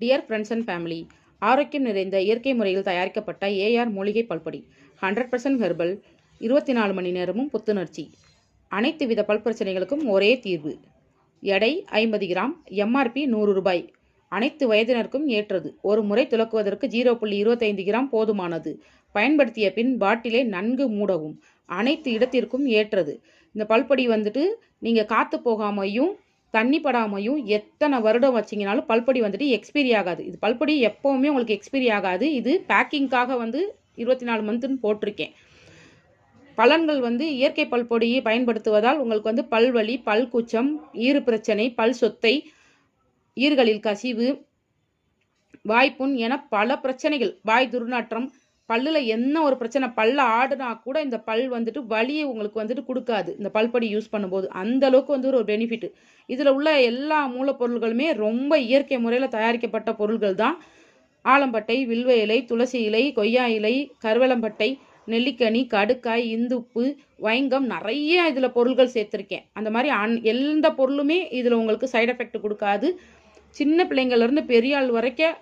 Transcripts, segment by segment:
Dear friends and family ஆரோக்கியம் நிறைந்த இயற்கை முறையில் தயாரிக்கப்பட்ட ஏஆர் மூலிகை பல்பொடி ஹண்ட்ரட் பர்சன்ட் ஹெர்பல் இருபத்தி நாலு மணி நேரமும் புத்துணர்ச்சி. அனைத்து வித பல் பிரச்சனைகளுக்கும் ஒரே தீர்வு. எடை ஐம்பது கிராம் எம்ஆர்பி நூறு ரூபாய். அனைத்து வயதினருக்கும் ஏற்றது. ஒரு முறை துலக்குவதற்கு ஜீரோ புள்ளி இருபத்தைந்து கிராம் போதுமானது. பயன்படுத்திய பின் பாட்டிலை நன்கு மூடவும். அனைத்து இடத்திற்கும் ஏற்றது. இந்த பல்பொடி வந்துட்டு நீங்கள் காற்று போகாமையும் தண்ணி படாமையும் எத்தனை வருடம் வச்சிங்கனாலும் பல்பொடி வந்துட்டு எக்ஸ்பீரி ஆகாது. இது பல்பொடி எப்போவுமே உங்களுக்கு எக்ஸ்பீரி ஆகாது. இது பேக்கிங்காக வந்து இருபத்தி நாலு மந்த்துன்னு போட்டிருக்கேன். பலன்கள் வந்து இயற்கை பல்பொடியை பயன்படுத்துவதால் உங்களுக்கு வந்து பல்வலி பல் குச்சம் ஈறு பிரச்சனை பல் சொத்தை ஈறுகளில் கசிவு வாய்ப்புண் என பல பிரச்சனைகள் வாய் துர்நாற்றம் பல்லில் என்ன ஒரு பிரச்சனை பல்ல ஆடுனா கூட இந்த பல் வந்துட்டு வலியை உங்களுக்கு வந்துட்டு கொடுக்காது. இந்த பல்பொடி யூஸ் பண்ணும்போது. அந்த அளவுக்கு வந்து ஒரு பெனிஃபிட் இதில் உள்ள எல்லா மூலப்பொருள்களுமே ரொம்ப இயற்கை முறையில் தயாரிக்கப்பட்ட பொருள்கள் தான். ஆலம்பட்டை வில்வ இலை துளசி இலை கொய்யா இலை கருவலம்பட்டை நெல்லிக்கனி கடுக்காய் இந்துப்பு வைங்கம் நிறைய இதில் பொருள்கள் சேர்த்துருக்கேன். அந்த மாதிரி அன் எந்த பொருளுமே இதில் உங்களுக்கு சைடு எஃபெக்ட் கொடுக்காது. சின்ன பிள்ளைங்கள்லேருந்து பெரிய ஆள் வரைக்கும்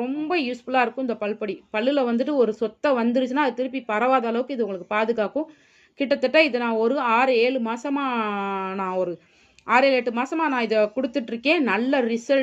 ரொம்ப யூஸ்ஃபுல்லாக இருக்கும் இந்த பல்படி. பல்லில் வந்துட்டு ஒரு சொத்தை வந்துருச்சுன்னா அது திருப்பி பரவாத அளவுக்கு இது உங்களுக்கு பாதுகாக்கும். கிட்டத்தட்ட இது நான் ஒரு ஆறு ஏழு மாதமாக நான் ஒரு ஆறு ஏழு எட்டு மாதமாக நான் இதை கொடுத்துட்ருக்கேன் நல்ல ரிசல்ட்